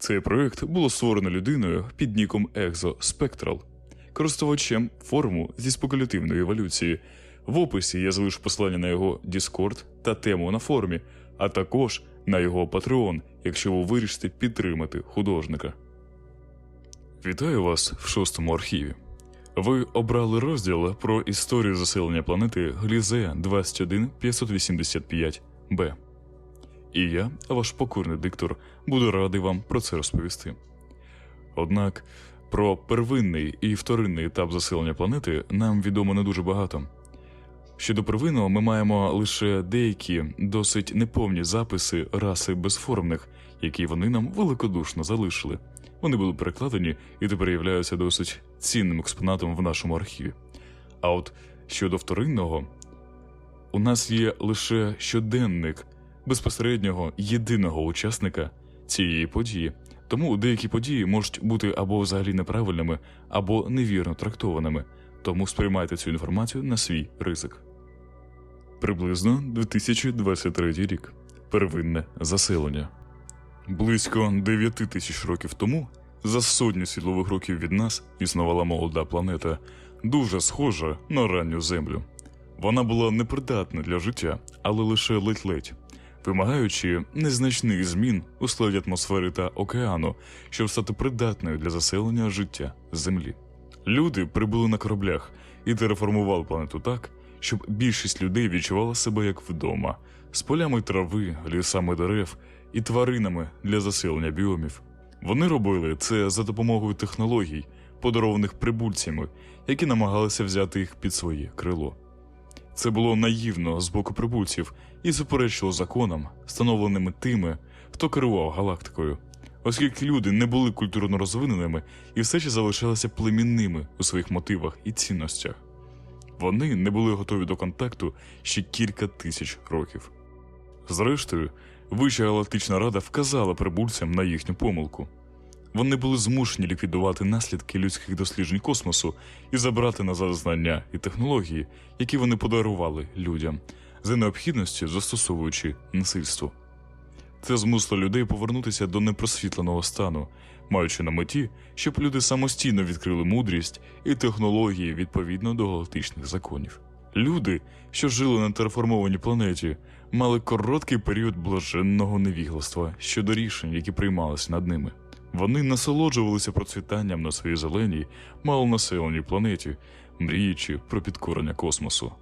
Цей проект було створено людиною під ніком Exo Spectral, користувачем форуму зі спекулятивної еволюції. В описі я залишу посилання на його Discord та тему на форумі, а також на його Patreon, якщо ви вирішите підтримати художника. Вітаю вас в шостому архіві. Ви обрали розділ про історію заселення планети Глізея 21585 Б. І я, ваш покорний диктор, буду радий вам про це розповісти. Однак про первинний і вторинний етап заселення планети нам відомо не дуже багато. Щодо первинного, ми маємо лише деякі досить неповні записи раси безформних, які вони нам великодушно залишили. Вони були перекладені і тепер являються досить цінним експонатом в нашому архіві. А от щодо вторинного, у нас є лише щоденник безпосереднього єдиного учасника цієї події, тому деякі події можуть бути або взагалі неправильними, або невірно трактованими, тому сприймайте цю інформацію на свій ризик. Приблизно 2023 рік. Первинне заселення. Близько 9 тисяч років тому, за сотню світлових років від нас, існувала молода планета, дуже схожа на ранню землю. Вона була непридатна для життя, але лише ледь-ледь, вимагаючи незначних змін у складі атмосфери та океану, щоб стати придатною для заселення життя Землі. Люди прибули на кораблях і тереформували планету так, щоб більшість людей відчувала себе як вдома, з полями трави, лісами дерев і тваринами для заселення біомів. Вони робили це за допомогою технологій, подарованих прибульцями, які намагалися взяти їх під своє крило. Це було наївно з боку прибульців і суперечило законам, встановленими тими, хто керував галактикою, оскільки люди не були культурно розвиненими і все ще залишалися племінними у своїх мотивах і цінностях. Вони не були готові до контакту ще кілька тисяч років. Зрештою, Вища галактична рада вказала прибульцям на їхню помилку. Вони були змушені ліквідувати наслідки людських досліджень космосу і забрати назад знання і технології, які вони подарували людям, за необхідності застосовуючи насильство. Це змусило людей повернутися до непросвітленого стану, маючи на меті, щоб люди самостійно відкрили мудрість і технології відповідно до галактичних законів. Люди, що жили на терформованій планеті, мали короткий період блаженного невігластва щодо рішень, які приймалися над ними. Вони насолоджувалися процвітанням на своїй зеленій, малонаселеній планеті, мріючи про підкорення космосу.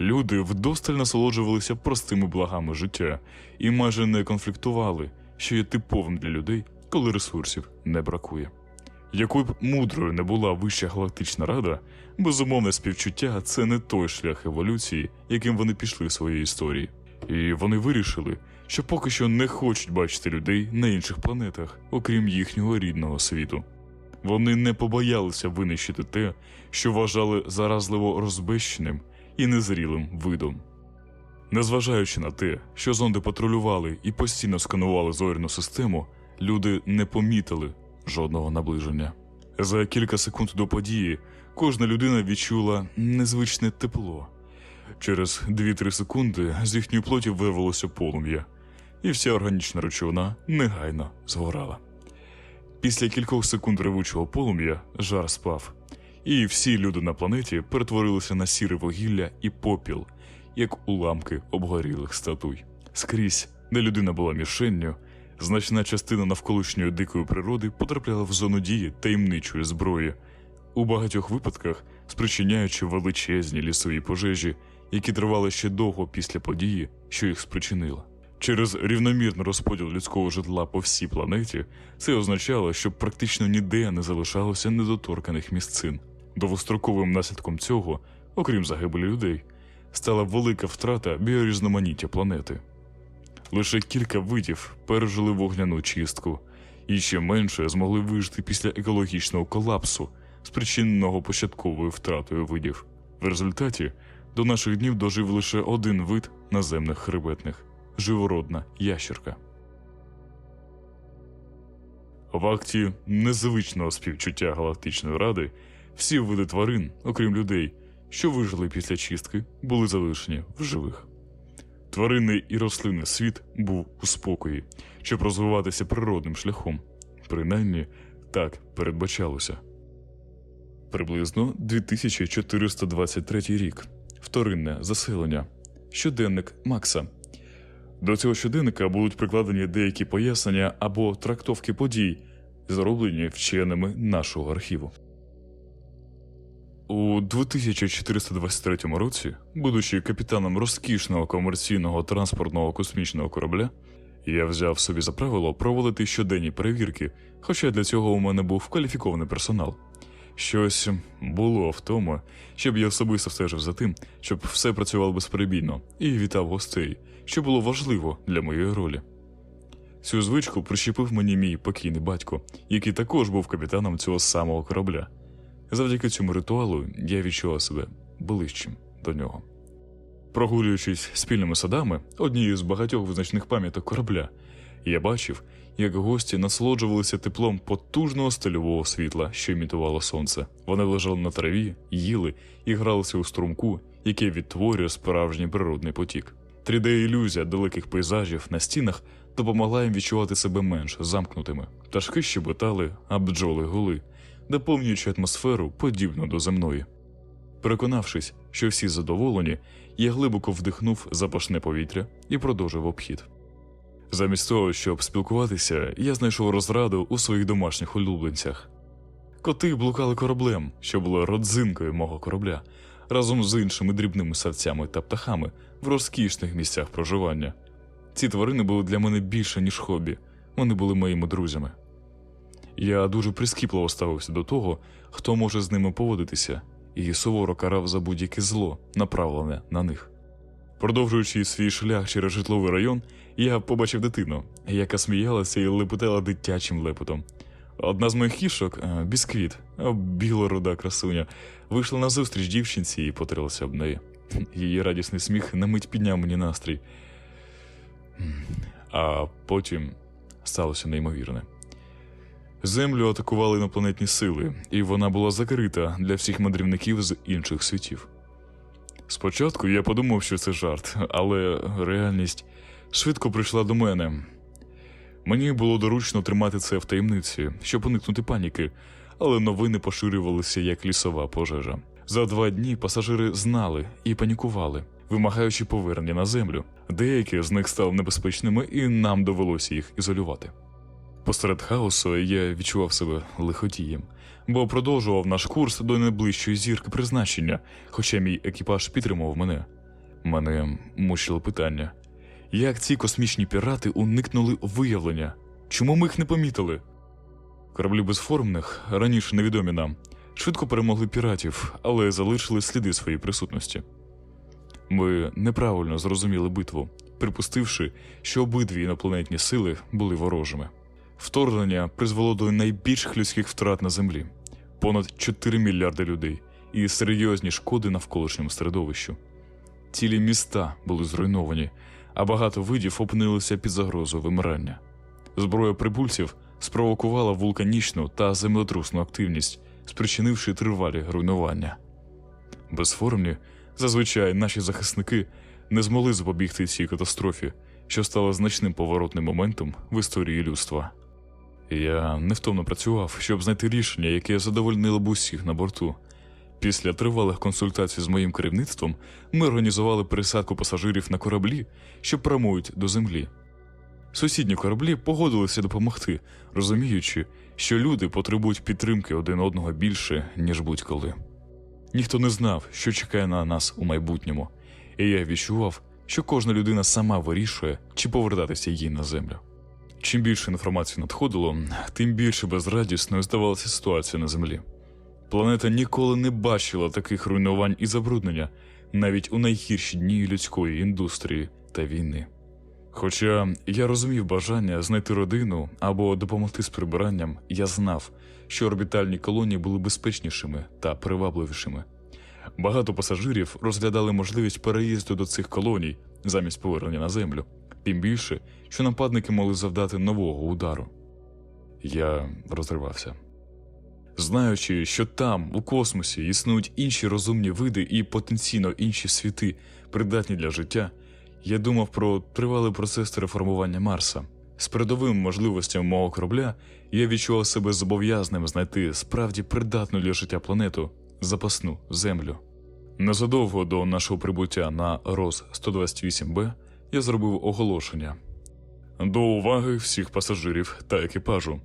Люди вдосталь насолоджувалися простими благами життя і майже не конфліктували, що є типовим для людей, коли ресурсів не бракує. Якою б мудрою не була вища галактична рада, безумовне співчуття це не той шлях еволюції, яким вони пішли в своїй історії. І вони вирішили, що поки що не хочуть бачити людей на інших планетах, окрім їхнього рідного світу. Вони не побоялися винищити те, що вважали заразливо розбещеним і незрілим видом. Незважаючи на те, що зонди патрулювали і постійно сканували зоряну систему, люди не помітили жодного наближення. За кілька секунд до події кожна людина відчула незвичне тепло. Через 2-3 секунди з їхньої плоті вирвалося полум'я, і вся органічна речовина негайно згорала. Після кількох секунд ревучого полум'я жар спав, і всі люди на планеті перетворилися на сіре вугілля і попіл, як уламки обгорілих статуй. Скрізь, де людина була мішенню, значна частина навколишньої дикої природи потрапляла в зону дії таємничої зброї, у багатьох випадках спричиняючи величезні лісові пожежі, які тривали ще довго після події, що їх спричинила. Через рівномірний розподіл людського житла по всій планеті це означало, що практично ніде не залишалося недоторканих місцин. Довгостроковим наслідком цього, окрім загибелі людей, стала велика втрата біорізноманіття планети. Лише кілька видів пережили вогняну чистку, і ще менше змогли вижити після екологічного колапсу, спричиненого початковою втратою видів. В результаті до наших днів дожив лише один вид наземних хребетних живородна ящерка. В акті незвичного співчуття Галактичної Ради всі види тварин, окрім людей, що вижили після чистки, були залишені в живих. Тваринний і рослинний світ був у спокої, щоб розвиватися природним шляхом. Принаймні, так передбачалося. Приблизно 2423 рік. Вторинне заселення. Щоденник Макса. До цього щоденника будуть прикладені деякі пояснення або трактовки подій, зроблені вченими нашого архіву. У 2423 році, будучи капітаном розкішного комерційного транспортного космічного корабля, я взяв собі за правило проводити щоденні перевірки, хоча для цього у мене був кваліфікований персонал. Щось було в тому, щоб я особисто стежив за тим, щоб все працювало безперебійно, і вітав гостей, що було важливо для моєї ролі. Цю звичку прищепив мені мій покійний батько, який також був капітаном цього самого корабля. Завдяки цьому ритуалу я відчував себе ближчим до нього. Прогулюючись спільними садами, однією з багатьох визначних пам'яток корабля, я бачив, як гості насолоджувалися теплом потужного стильового світла, що імітувало сонце. Вони лежали на траві, їли і гралися у струмку, який відтворює справжній природний потік. 3D-ілюзія далеких пейзажів на стінах допомогла їм відчувати себе менш замкнутими. Пташки щебетали, а бджоли гули, доповнюючи атмосферу подібну до земної. Переконавшись, що всі задоволені, я глибоко вдихнув запашне повітря і продовжив обхід. Замість того, щоб спілкуватися, я знайшов розраду у своїх домашніх улюбленцях. Коти блукали кораблем, що було родзинкою мого корабля, разом з іншими дрібними савцями та птахами в розкішних місцях проживання. Ці тварини були для мене більше, ніж хобі, вони були моїми друзями. Я дуже прискіпливо ставився до того, хто може з ними поводитися, і суворо карав за будь-яке зло, направлене на них. Продовжуючи свій шлях через житловий район, я побачив дитину, яка сміялася і лепетала дитячим лепетом. Одна з моїх кішок, е, бісквіт, е, білоруда красуня, вийшла на зустріч дівчинці і потрилася об неї. Її радісний сміх на мить підняв мені настрій. А потім сталося неймовірне. Землю атакували інопланетні сили, і вона була закрита для всіх мандрівників з інших світів. Спочатку я подумав, що це жарт, але реальність швидко прийшла до мене. Мені було доручно тримати це в таємниці, щоб уникнути паніки, але новини поширювалися як лісова пожежа. За два дні пасажири знали і панікували, вимагаючи повернення на землю. Деякі з них стали небезпечними, і нам довелося їх ізолювати. Посеред хаосу я відчував себе лиходієм, бо продовжував наш курс до найближчої зірки призначення, хоча мій екіпаж підтримував мене. Мене мучило питання: як ці космічні пірати уникнули виявлення? Чому ми їх не помітили? Кораблі безформних, раніше невідомі нам, швидко перемогли піратів, але залишили сліди своєї присутності. Ми неправильно зрозуміли битву, припустивши, що обидві інопланетні сили були ворожими. Вторгнення призвело до найбільших людських втрат на землі понад 4 мільярди людей і серйозні шкоди навколишньому середовищу. Цілі міста були зруйновані, а багато видів опинилися під загрозою вимирання. Зброя прибульців спровокувала вулканічну та землетрусну активність, спричинивши тривалі руйнування. Безформні, зазвичай наші захисники не змогли запобігти цій катастрофі, що стала значним поворотним моментом в історії людства. Я невтомно працював, щоб знайти рішення, яке задовольнило б усіх на борту. Після тривалих консультацій з моїм керівництвом ми організували пересадку пасажирів на кораблі, що прямують до землі. Сусідні кораблі погодилися допомогти, розуміючи, що люди потребують підтримки один одного більше, ніж будь-коли. Ніхто не знав, що чекає на нас у майбутньому, і я відчував, що кожна людина сама вирішує, чи повертатися їй на землю. Чим більше інформації надходило, тим більше безрадісною здавалася ситуація на землі. Планета ніколи не бачила таких руйнувань і забруднення навіть у найгірші дні людської індустрії та війни. Хоча я розумів бажання знайти родину або допомогти з прибиранням, я знав, що орбітальні колонії були безпечнішими та привабливішими. Багато пасажирів розглядали можливість переїзду до цих колоній замість повернення на землю, тим більше, що нападники могли завдати нового удару. Я розривався. Знаючи, що там, у космосі, існують інші розумні види і потенційно інші світи, придатні для життя, Я думав про тривалий процес терраформування Марса. З передовими можливостями мого корабля я відчував себе зобов'язаним знайти справді придатну для життя планету запасну землю. Незадовго до нашого прибуття на Рос 128Б я зробив оголошення до уваги всіх пасажирів та екіпажу.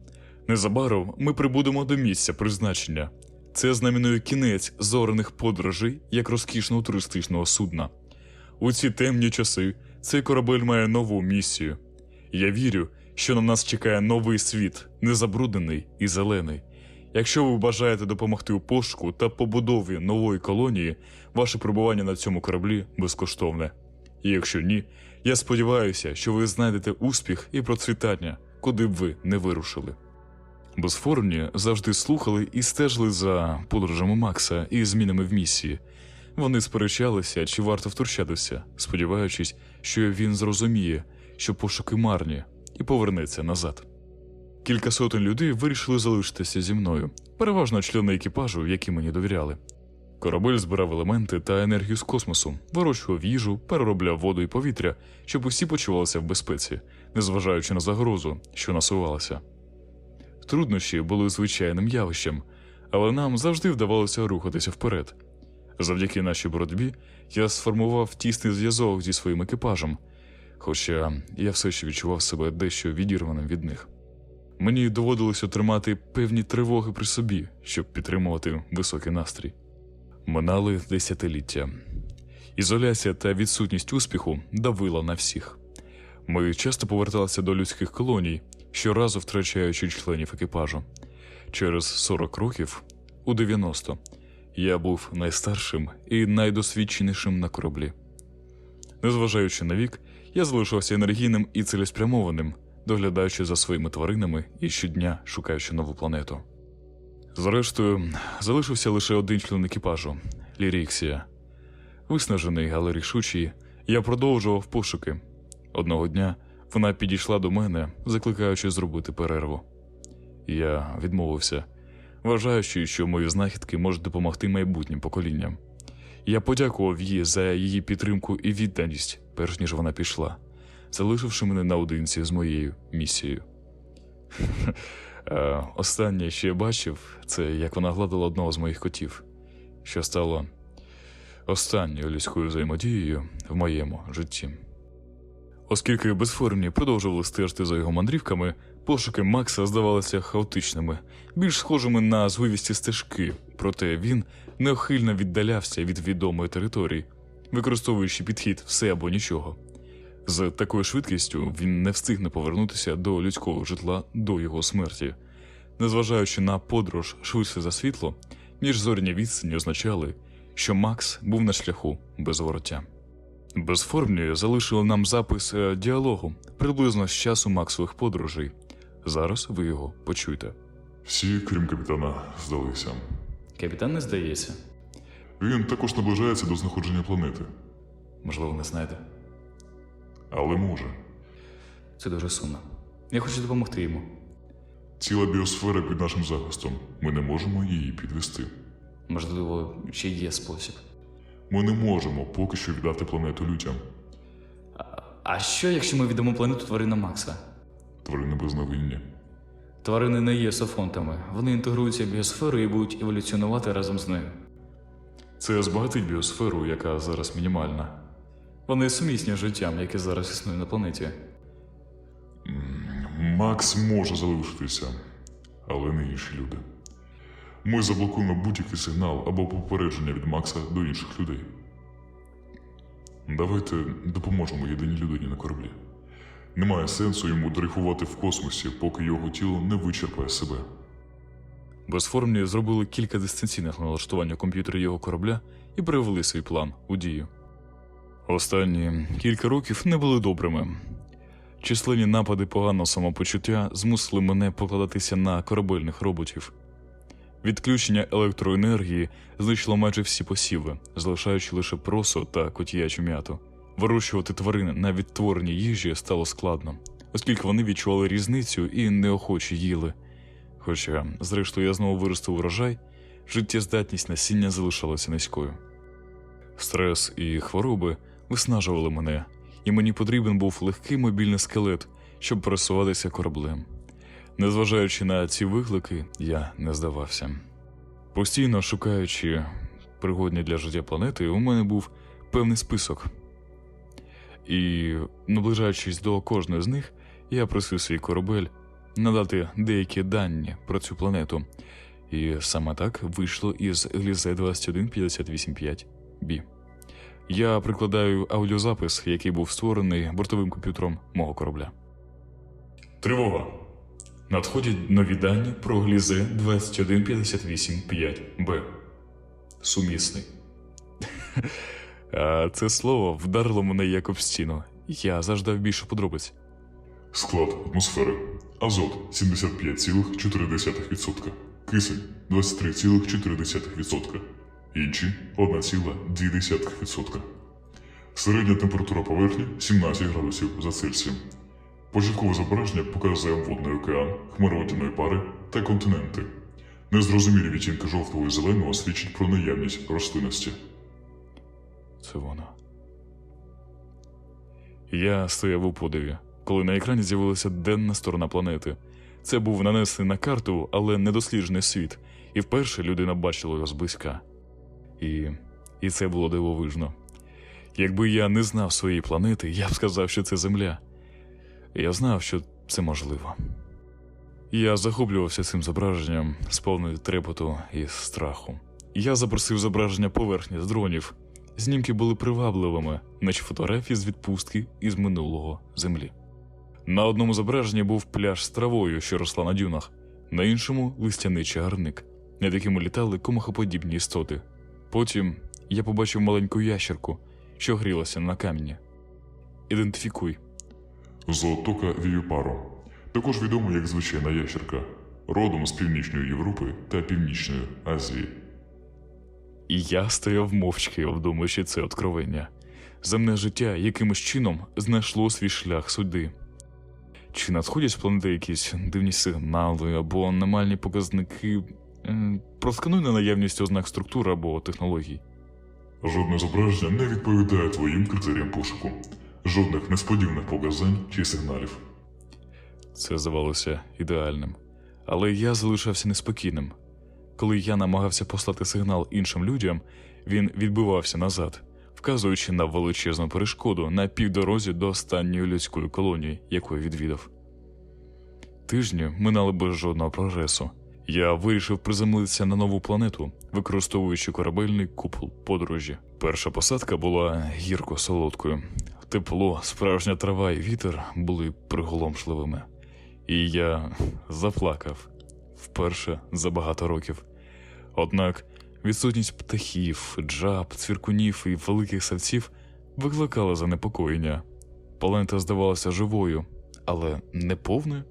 Незабаром ми прибудемо до місця призначення. Це знаменує кінець зорених подорожей як розкішного туристичного судна. У ці темні часи цей корабель має нову місію. Я вірю, що на нас чекає новий світ, незабруднений і зелений. Якщо ви бажаєте допомогти у пошуку та побудові нової колонії, ваше перебування на цьому кораблі безкоштовне. Якщо ні, я сподіваюся, що ви знайдете успіх і процвітання, куди б ви не вирушили. Безформні завжди слухали і стежили за подорожами Макса і змінами в місії. Вони сперечалися, чи варто втручатися, сподіваючись, що він зрозуміє, що пошуки марні, і повернеться назад. Кілька сотень людей вирішили залишитися зі мною, переважно члени екіпажу, які мені довіряли. Корабель збирав елементи та енергію з космосу, вирощував їжу, переробляв воду і повітря, щоб усі почувалися в безпеці, незважаючи на загрозу, що насувалася. Труднощі були звичайним явищем, але нам завжди вдавалося рухатися вперед. Завдяки нашій боротьбі я сформував тісний зв'язок зі своїм екіпажем, хоча я все ще відчував себе дещо відірваним від них. Мені доводилося тримати певні тривоги при собі, щоб підтримувати високий настрій. Минали десятиліття. Ізоляція та відсутність успіху давила на всіх. Ми часто поверталися до людських колоній, щоразу втрачаючи членів екіпажу. Через 40 років, у 90, я був найстаршим і найдосвідченішим на кораблі. Незважаючи на вік, я залишався енергійним і цілеспрямованим, доглядаючи за своїми тваринами і щодня шукаючи нову планету. Зрештою, залишився лише один член екіпажу Ліріксія. Виснажений, але рішучий, я продовжував пошуки. Одного дня вона підійшла до мене, закликаючи зробити перерву. Я відмовився, вважаючи, що мої знахідки можуть допомогти майбутнім поколінням. Я подякував їй за її підтримку і відданість, перш ніж вона пішла, залишивши мене наодинці з моєю місією. Е, Останнє, що я бачив, це як вона гладила одного з моїх котів, що стало останньою людською взаємодією в моєму житті. Оскільки безформні продовжували стежити за його мандрівками, пошуки Макса здавалися хаотичними, більш схожими на звивісті стежки, проте він неохильно віддалявся від відомої території, використовуючи підхід все або нічого. З такою швидкістю він не встигне повернутися до людського житла до його смерті. Незважаючи на подорож швидше за світло, міжзорні відстані означали, що Макс був на шляху без вороття. Безформні залишили нам запис е, діалогу приблизно з часу Максових подорожей. Зараз ви його почуєте. Всі, крім капітана, здалися. Капітан не здається. Він також наближається до знаходження планети, Можливо, не знаєте. Але може. Це дуже сумно. Я хочу допомогти йому. Ціла біосфера під нашим захистом. Ми не можемо її підвести. Можливо, ще є спосіб. Ми не можемо поки що віддати планету людям. А що, якщо ми віддамо планету тваринам Макса? Тварини безневинні. Тварини не є софонтами, вони інтегруються в біосферу і будуть еволюціонувати разом з нею. Це збагатить біосферу, яка зараз мінімальна. Вони сумісні з життям, яке зараз існує на планеті. Макс може залишитися, але не інші люди. Ми заблокуємо будь-який сигнал або попередження від Макса до інших людей. Давайте допоможемо єдиній людині на кораблі. Немає сенсу йому дрейфувати в космосі, поки його тіло не вичерпає себе. Безформні зробили кілька дистанційних налаштувань у комп'ютері його корабля і привели свій план у дію. Останні кілька років не були добрими. Численні напади поганого самопочуття змусили мене покладатися на корабельних роботів. Відключення електроенергії знищило майже всі посіви, залишаючи лише просо та котіячу м'яту. Вирощувати тварин на відтвореній їжі стало складно, оскільки вони відчували різницю і неохоче їли. Хоча, зрештою, я знову виростив урожай, життєздатність насіння залишалася низькою. Стрес і хвороби виснажували мене, і мені потрібен був легкий мобільний скелет, щоб пересуватися кораблем. Незважаючи на ці виклики, я не здавався. Постійно шукаючи пригодні для життя планети, у мене був певний список. І, наближаючись до кожної з них, я просив свій корабель надати деякі дані про цю планету. І саме так вийшло із Глізе 21585 b Я прикладаю аудіозапис, який був створений бортовим комп'ютером мого корабля. Тривога. Надходять нові дані про Глізе 21585 б Сумісний. А це слово вдарило мене як об стіну. Я заждав більше подробиць. Склад атмосфери. Азот 75,4%. Кисень 23,4%. Інші 1,2%. Середня температура поверхні 17 градусів за Цельсієм. Початкове зображення показує водний океан, хмаровидяної пари та континенти. Незрозумілі відтінки жовтого і зеленого свідчать про наявність рослинності. Це воно. Я стояв у подиві, коли на екрані з'явилася денна сторона планети. Це був нанесений на карту, але недосліджений світ, і вперше людина бачила його зблизька. І, і це було дивовижно. Якби я не знав своєї планети, я б сказав, що це Земля. Я знав, що це можливо. Я захоплювався цим зображенням, сповнений трепоту і страху. Я запросив зображення поверхні з дронів. Знімки були привабливими, наче фотографії з відпустки із минулого землі. На одному зображенні був пляж з травою, що росла на дюнах, на іншому листяний чагарник, над яким літали комахоподібні істоти. Потім я побачив маленьку ящерку, що грілася на камені. Ідентифікуй. Зоотока вівіпаро. Також відомо як звичайна ящерка, родом з Північної Європи та Північної Азії. І я стояв мовчки, обдумуючи це откровення. Земне життя якимось чином знайшло свій шлях сюди. Чи надходять з планети якісь дивні сигнали або аномальні показники? Проскануй на наявність ознак структур або технологій. Жодне зображення не відповідає твоїм критеріям пошуку. Жодних несподіваних показань чи сигналів. Це здавалося ідеальним. Але я залишався неспокійним. Коли я намагався послати сигнал іншим людям, він відбивався назад, вказуючи на величезну перешкоду на півдорозі до останньої людської колонії, яку я відвідав. Тижні минали без жодного прогресу. Я вирішив приземлитися на нову планету, використовуючи корабельний купол подорожі. Перша посадка була гірко солодкою. Тепло, справжня трава і вітер були приголомшливими. І я заплакав вперше за багато років. Однак відсутність птахів, джаб, цвіркунів і великих савців викликала занепокоєння. Планета здавалася живою, але не повною.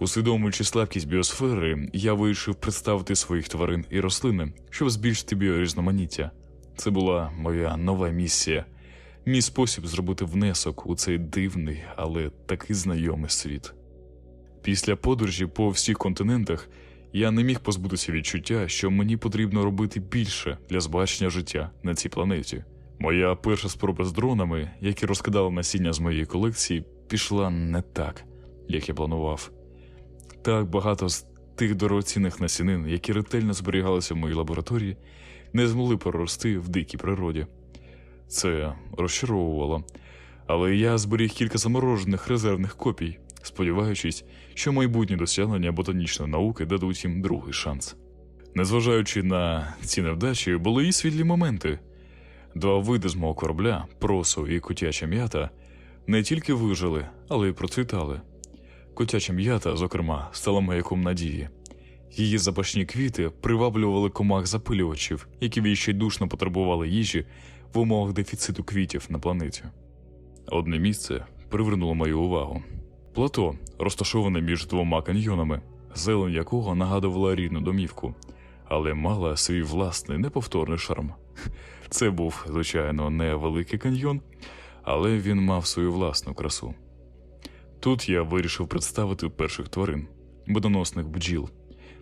Усвідомлюючи слабкість біосфери, я вирішив представити своїх тварин і рослини, щоб збільшити біорізноманіття. Це була моя нова місія, мій спосіб зробити внесок у цей дивний, але такий знайомий світ. Після подорожі по всіх континентах я не міг позбутися відчуття, що мені потрібно робити більше для збачення життя на цій планеті. Моя перша спроба з дронами, які розкидали насіння з моєї колекції, пішла не так, як я планував. Так багато з тих дорогоцінних насінин, які ретельно зберігалися в моїй лабораторії, не змогли прорости в дикій природі. Це розчаровувало, але я зберіг кілька заморожених резервних копій, сподіваючись, що майбутні досягнення ботанічної науки дадуть їм другий шанс. Незважаючи на ці невдачі, були і світлі моменти. Два види з мого корабля, просо і котяча м'ята, не тільки вижили, але й процвітали. Котяча м'ята, зокрема, стала маяком надії. Її запашні квіти приваблювали комах запилювачів, які відчайдушно потребували їжі в умовах дефіциту квітів на планеті. Одне місце привернуло мою увагу. Плато, розташоване між двома каньйонами, зелень якого нагадувала рідну домівку, але мала свій власний неповторний шарм. Це був, звичайно, не великий каньйон, але він мав свою власну красу. Тут я вирішив представити перших тварин медоносних бджіл.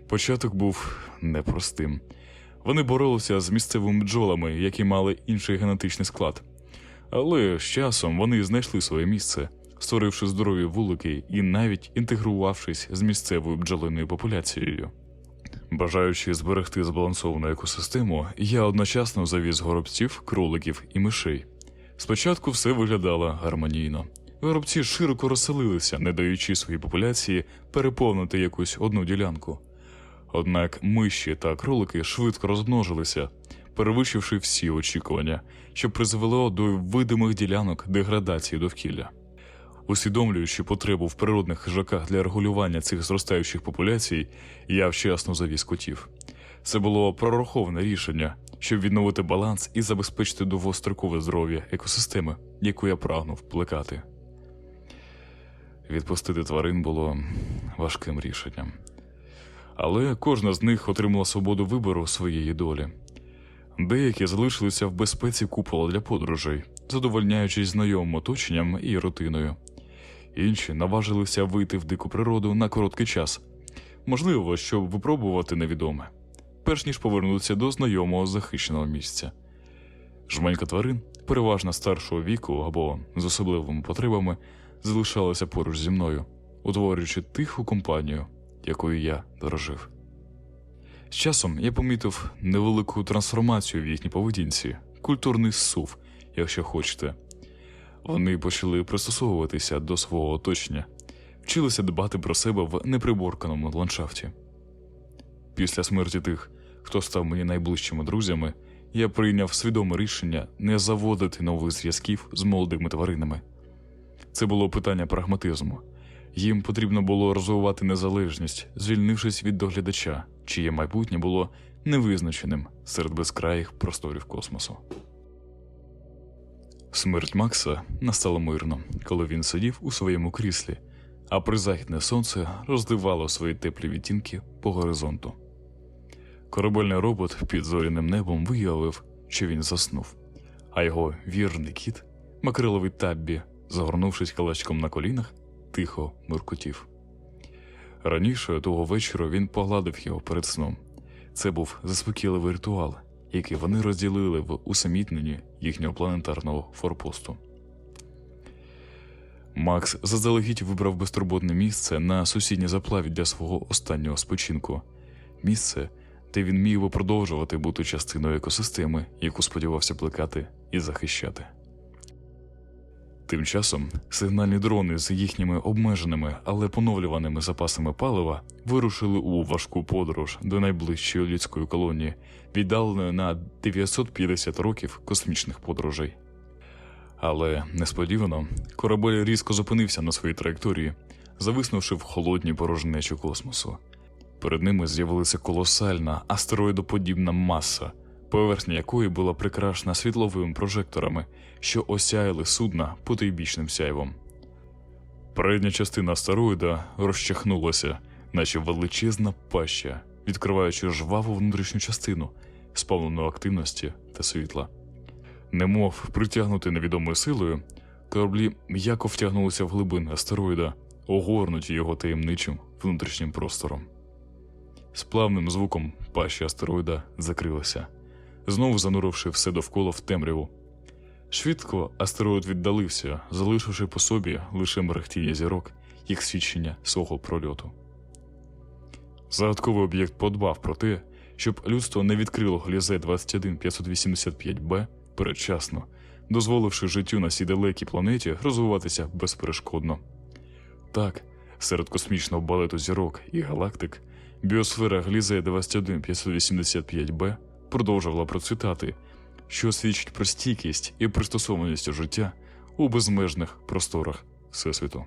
Початок був непростим. Вони боролися з місцевими бджолами, які мали інший генетичний склад. Але з часом вони знайшли своє місце, створивши здорові вулики і навіть інтегрувавшись з місцевою бджолиною популяцією. Бажаючи зберегти збалансовану екосистему, я одночасно завіз горобців, кроликів і мишей. Спочатку все виглядало гармонійно. Горобці широко розселилися, не даючи своїй популяції переповнити якусь одну ділянку. Однак миші та кролики швидко розмножилися, перевищивши всі очікування, що призвело до видимих ділянок деградації довкілля. Усвідомлюючи потребу в природних хижаках для регулювання цих зростаючих популяцій, я вчасно завіз котів. Це було прораховане рішення, щоб відновити баланс і забезпечити довгострокове здоров'я екосистеми, яку я прагнув плекати. Відпустити тварин було важким рішенням. Але кожна з них отримала свободу вибору своєї долі. Деякі залишилися в безпеці купола для подорожей, задовольняючись знайомим оточенням і рутиною. Інші наважилися вийти в дику природу на короткий час, можливо, щоб випробувати невідоме, перш ніж повернутися до знайомого захищеного місця. Жменька тварин, переважно старшого віку або з особливими потребами, залишалася поруч зі мною, утворюючи тиху компанію, якою я дорожив. З часом я помітив невелику трансформацію в їхній поведінці, культурний сув, якщо хочете. Вони почали пристосовуватися до свого оточення, вчилися дбати про себе в неприборканому ландшафті. Після смерті тих, хто став мені найближчими друзями, я прийняв свідоме рішення не заводити нових зв'язків з молодими тваринами. Це було питання прагматизму. Їм потрібно було розвивати незалежність, звільнившись від доглядача, чиє майбутнє було невизначеним серед безкраїх просторів космосу. Смерть Макса настала мирно, коли він сидів у своєму кріслі, а призахідне сонце роздивало свої теплі відтінки по горизонту. Корабельний робот під зоряним небом виявив, що він заснув, а його вірний кіт, макриловий таббі, загорнувшись калачком на колінах, тихо муркотів. Раніше того вечора він погладив його перед сном. Це був заспокійливий ритуал, який вони розділили в усамітненні їхнього планетарного форпосту. Макс заздалегідь вибрав безтурботне місце на сусідній заплаві для свого останнього спочинку місце, де він міг би продовжувати бути частиною екосистеми, яку сподівався плекати і захищати. Тим часом сигнальні дрони з їхніми обмеженими, але поновлюваними запасами палива вирушили у важку подорож до найближчої людської колонії, віддаленої на 950 років космічних подорожей. Але несподівано корабель різко зупинився на своїй траєкторії, зависнувши в холодній порожнечі космосу. Перед ними з'явилася колосальна астероїдоподібна маса, поверхня якої була прикрашена світловими прожекторами, що осяяли судна потойбічним сяйвом. Передня частина астероїда розчахнулася, наче величезна паща, відкриваючи жваву внутрішню частину, сповнену активності та світла. Немов притягнути невідомою силою, кораблі м'яко втягнулися в глибини астероїда, огорнуті його таємничим внутрішнім простором. З плавним звуком паща астероїда закрилася, знову зануривши все довкола в темряву. Швидко астероїд віддалився, залишивши по собі лише мерехтіння зірок, як свідчення свого прольоту. Загадковий об'єкт подбав про те, щоб людство не відкрило Глізе 21585Б передчасно, дозволивши життю на цій далекій планеті розвиватися безперешкодно. Так, серед космічного балету зірок і галактик біосфера Глізе 21585Б продовжувала процвітати, що свідчить про стійкість і пристосованість життя у безмежних просторах Всесвіту.